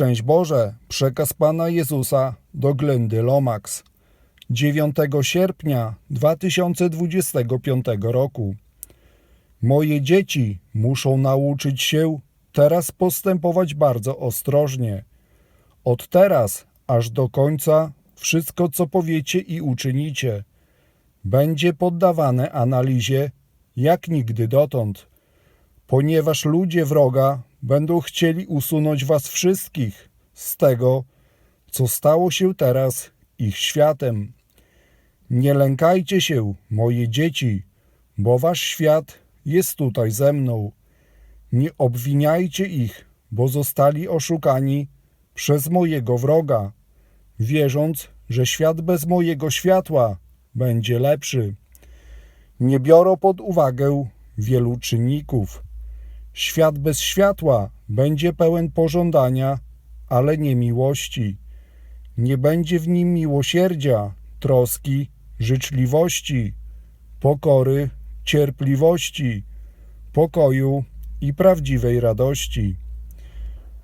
Szczęść Boże, przekaz Pana Jezusa do Glendy Lomax 9 sierpnia 2025 roku. Moje dzieci muszą nauczyć się teraz postępować bardzo ostrożnie. Od teraz aż do końca wszystko, co powiecie i uczynicie, będzie poddawane analizie jak nigdy dotąd, ponieważ ludzie wroga będą chcieli usunąć was wszystkich z tego, co stało się teraz ich światem. Nie lękajcie się, moje dzieci, bo wasz świat jest tutaj ze mną. Nie obwiniajcie ich, bo zostali oszukani przez mojego wroga, wierząc, że świat bez mojego światła będzie lepszy. Nie biorą pod uwagę wielu czynników. Świat bez światła będzie pełen pożądania, ale nie miłości. Nie będzie w nim miłosierdzia, troski, życzliwości, pokory, cierpliwości, pokoju i prawdziwej radości.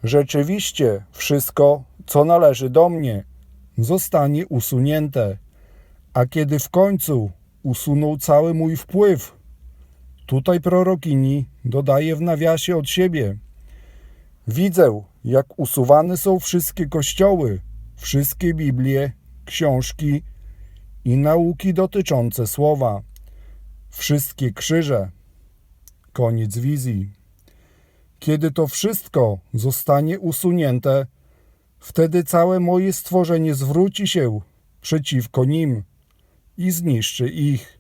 Rzeczywiście wszystko, co należy do mnie, zostanie usunięte, a kiedy w końcu usunął cały mój wpływ, tutaj prorokini dodaje w nawiasie od siebie. Widzę, jak usuwane są wszystkie kościoły, wszystkie Biblie, książki i nauki dotyczące słowa, wszystkie krzyże. Koniec wizji. Kiedy to wszystko zostanie usunięte, wtedy całe moje stworzenie zwróci się przeciwko nim i zniszczy ich.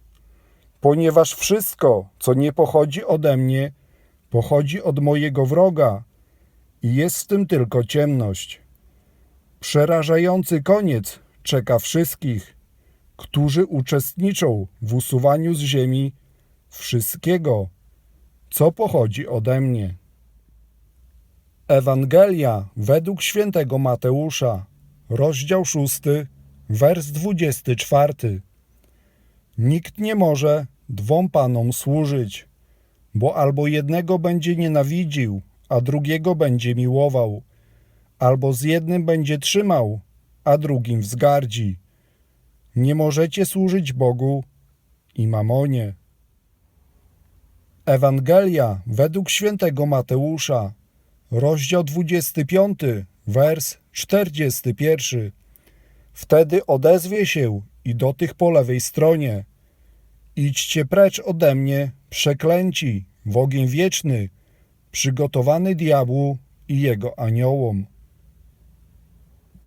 Ponieważ wszystko, co nie pochodzi ode mnie, pochodzi od mojego wroga i jest w tym tylko ciemność. Przerażający koniec czeka wszystkich, którzy uczestniczą w usuwaniu z ziemi wszystkiego, co pochodzi ode mnie. Ewangelia według świętego Mateusza, rozdział 6, wers 24. Nikt nie może dwom panom służyć, bo albo jednego będzie nienawidził, a drugiego będzie miłował, albo z jednym będzie trzymał, a drugim wzgardzi. Nie możecie służyć Bogu i mamonie. Ewangelia według świętego Mateusza, rozdział 25, wers 41. Wtedy odezwie się i do tych po lewej stronie. Idźcie precz ode mnie, przeklęci, w ogień wieczny, przygotowany diabłu i jego aniołom.